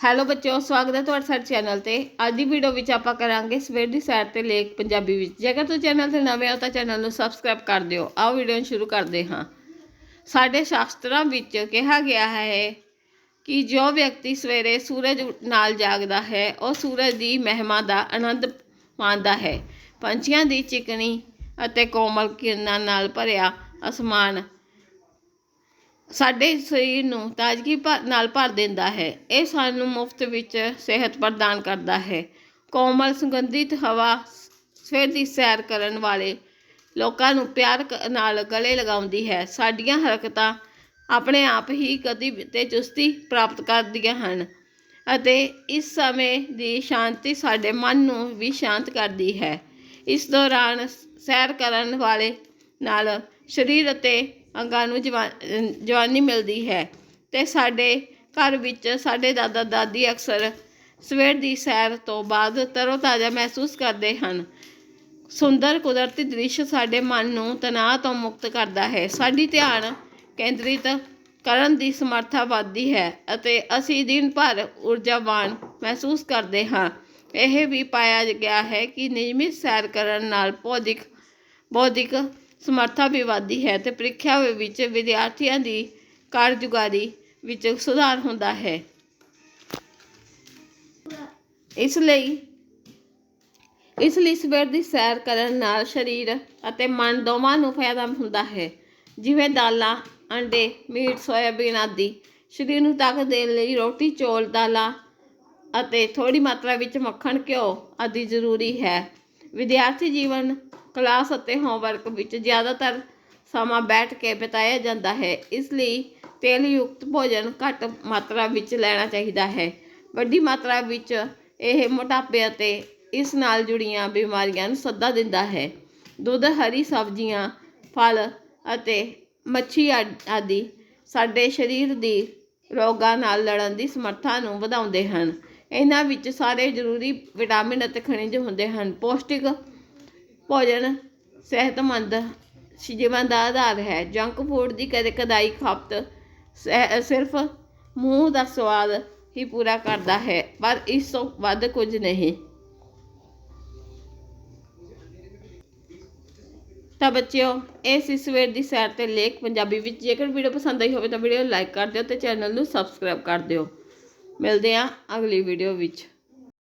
Hello ਬੱਚਿਓ, ਸਵਾਗਤ ਹੈ ਤੁਹਾਡਾ ਸਾਡੇ ਚੈਨਲ ਤੇ। ਅੱਜ ਦੀ ਵੀਡੀਓ ਵਿੱਚ ਆਪਾਂ ਕਰਾਂਗੇ ਸਵੇਰ ਦੀ ਸੈਰ ਤੇ ਲੇਖ ਪੰਜਾਬੀ ਵਿੱਚ। ਜੇਕਰ ਤੁਸੀਂ ਚੈਨਲ ਤੇ ਨਵੇਂ ਹੋ ਤਾਂ ਚੈਨਲ ਨੂੰ ਸਬਸਕ੍ਰਾਈਬ ਕਰ ਦਿਓ। ਆਓ ਵੀਡੀਓ ਨੂੰ ਸ਼ੁਰੂ ਕਰਦੇ ਹਾਂ। ਸਾਡੇ ਸ਼ਾਸਤਰਾਂ ਵਿੱਚ ਕਿਹਾ ਗਿਆ ਹੈ ਕਿ ਜੋ ਵਿਅਕਤੀ ਸਵੇਰੇ ਸੂਰਜ ਨਾਲ ਜਾਗਦਾ ਹੈ, ਉਹ ਸੂਰਜ ਦੀ ਮਹਿਮਾ ਦਾ ਆਨੰਦ ਮਾਣਦਾ ਹੈ। ਪੰਛੀਆਂ ਦੀ ਚਿਕਣੀ ਅਤੇ ਕੋਮਲ ਕਿਰਨਾਂ ਨਾਲ ਭਰਿਆ ਅਸਮਾਨ ਸਾਡੇ ਸਰੀਰ ਨੂੰ ਤਾਜ਼ਗੀ ਭਰ- ਨਾਲ ਭਰ ਦਿੰਦਾ ਹੈ। ਇਹ ਸਾਨੂੰ ਮੁਫਤ ਵਿੱਚ ਸਿਹਤ ਪ੍ਰਦਾਨ ਕਰਦਾ ਹੈ। ਕੋਮਲ, ਸੁਗੰਧਿਤ ਹਵਾ, ਸਵੇਰ ਦੀ ਸੈਰ ਕਰਨ ਵਾਲੇ ਲੋਕਾਂ ਨੂੰ ਪਿਆਰ ਕ- ਨਾਲ ਗਲੇ ਲਗਾਉਂਦੀ ਹੈ। ਸਾਡੀਆਂ ਹਰਕਤਾਂ ਆਪਣੇ ਆਪ ਹੀ ਗਤੀ ਤੇ ਚੁਸਤੀ ਪ੍ਰਾਪਤ ਕਰਦੀਆਂ ਹਨ ਅਤੇ ਇਸ ਸਮੇਂ ਦੀ ਸ਼ਾਂਤੀ ਸਾਡੇ ਮਨ ਨੂੰ ਵੀ ਸ਼ਾਂਤ ਕਰਦੀ ਹੈ। ਇਸ ਦੌਰਾਨ ਸੈਰ ਕਰਨ ਵਾਲੇ ਨਾਲ ਸਰੀਰ ਅਤੇ ਅੰਗਾਂ ਨੂੰ ਜਵਾ- ਜਵਾਨੀ ਮਿਲਦੀ ਹੈ। ਤੇ ਸਾਡੇ ਘਰ ਵਿੱਚ ਸਾਡੇ ਦਾਦਾ, ਦਾਦੀ ਅਕਸਰ ਸਵੇਰ ਦੀ ਸੈਰ ਤੋਂ ਬਾਅਦ ਤਰੋਤਾਜ਼ਾ ਮਹਿਸੂਸ ਕਰਦੇ ਹਨ। ਸੁੰਦਰ ਕੁਦਰਤੀ ਦ੍ਰਿਸ਼ ਸਾਡੇ ਮਨ ਨੂੰ ਤਣਾਅ ਤੋਂ ਮੁਕਤ ਕਰਦਾ ਹੈ। ਸਾਡੀ ਧਿਆਨ ਕੇਂਦਰਿਤ ਕਰਨ ਦੀ ਸਮਰੱਥਾ ਵੱਧਦੀ ਹੈ ਅਤੇ ਅਸੀਂ ਦਿਨ ਭਰ ਊਰਜਾਵਾਨ ਮਹਿਸੂਸ ਕਰਦੇ ਹਾਂ। ਇਹ ਵੀ ਪਾਇਆ ਗਿਆ ਹੈ ਕਿ ਨਿਯਮਿਤ ਸੈਰ ਕਰਨ ਨਾਲ ਬੌਧਿਕ ਬੌਧਿਕ ਸਮਰੱਥਾ ਵੀ ਵੱਧਦੀ ਹੈ ਤੇ ਪ੍ਰੀਖਿਆ ਵਿੱਚ ਵਿਦਿਆਰਥੀਆਂ ਦੀ ਕਾਰਜਕਾਰੀ ਵਿੱਚ ਸੁਧਾਰ ਹੁੰਦਾ ਹੈ। ਇਸ ਲਈ ਇਸ ਲਈ ਸਵੇਰ ਦੀ ਸੈਰ ਕਰਨ ਨਾਲ ਸਰੀਰ ਅਤੇ ਮਨ ਦੋਵਾਂ ਨੂੰ ਫਾਇਦਾ ਹੁੰਦਾ ਹੈ। ਜਿਵੇਂ ਦਾਲਾਂ, ਅੰਡੇ, ਮੀਟ, ਸੋਇਆਬੀਨ ਆਦਿ। ਸਰੀਰ ਨੂੰ ਤਾਕਤ ਦੇਣ ਲਈ ਰੋਟੀ, ਚੌਲ, ਦਾਲਾਂ ਅਤੇ ਥੋੜੀ ਮਾਤਰਾ ਵਿੱਚ ਮੱਖਣ, ਘਿਓ ਆਦਿ ਜ਼ਰੂਰੀ ਹੈ। ਵਿਦਿਆਰਥੀ ਜੀਵਨ ਕਲਾਸ ਅਤੇ ਹੋਮਵਰਕ ਵਿੱਚ ਜ਼ਿਆਦਾਤਰ ਸਮਾਂ ਬੈਠ ਕੇ ਬਿਤਾਇਆ ਜਾਂਦਾ ਹੈ, ਇਸ ਲਈ ਤੇਲ ਯੁਕਤ ਭੋਜਨ ਘੱਟ ਮਾਤਰਾ ਵਿੱਚ ਲੈਣਾ ਚਾਹੀਦਾ ਹੈ। ਵੱਡੀ ਮਾਤਰਾ ਵਿੱਚ ਇਹ ਮੋਟਾਪੇ ਅਤੇ ਇਸ ਨਾਲ ਜੁੜੀਆਂ ਬਿਮਾਰੀਆਂ ਨੂੰ ਸੱਦਾ ਦਿੰਦਾ ਹੈ। ਦੁੱਧ, ਹਰੀ ਸਬਜ਼ੀਆਂ, ਫਲ ਅਤੇ ਮੱਛੀ ਆਦ- ਆਦਿ ਸਾਡੇ ਸਰੀਰ ਦੀ ਰੋਗਾਂ ਨਾਲ ਲੜਨ ਦੀ ਸਮਰੱਥਾ ਨੂੰ ਵਧਾਉਂਦੇ ਹਨ। ਇਹਨਾਂ ਵਿੱਚ ਸਾਰੇ ਜ਼ਰੂਰੀ ਵਿਟਾਮਿਨ ਅਤੇ ਖਣਿਜ ਹੁੰਦੇ ਹਨ। ਪੌਸ਼ਟਿਕ ਭੋਜਨ ਸਿਹਤਮੰਦ ਜੀਵਨ ਦਾ ਆਧਾਰ ਹੈ। ਜੰਕ ਫੂਡ ਦੀ ਕਦੇ ਕਦਾਈ ਖਪਤ ਸਹਿ- ਸਿਰਫ ਮੂੰਹ ਦਾ ਸਵਾਦ ਹੀ ਪੂਰਾ ਕਰਦਾ ਹੈ, ਪਰ ਇਸ ਤੋਂ ਵੱਧ ਕੁਝ ਨਹੀਂ। ਤਾਂ ਬੱਚਿਓ, ਇਹ ਸੀ ਸਵੇਰ ਦੀ ਸੈਰ ਤੇ ਲੇਖ ਪੰਜਾਬੀ ਵਿੱਚ। ਜੇਕਰ ਵੀਡੀਓ ਪਸੰਦ ਆਈ ਹੋਵੇ ਤਾਂ ਵੀਡੀਓ ਨੂੰ ਲਾਈਕ ਕਰ ਦਿਓ ਤੇ ਚੈਨਲ ਨੂੰ ਸਬਸਕ੍ਰਾਈਬ ਕਰ ਦਿਓ। ਮਿਲਦੇ ਹਾਂ ਅਗਲੀ ਵੀਡੀਓ ਵਿੱਚ।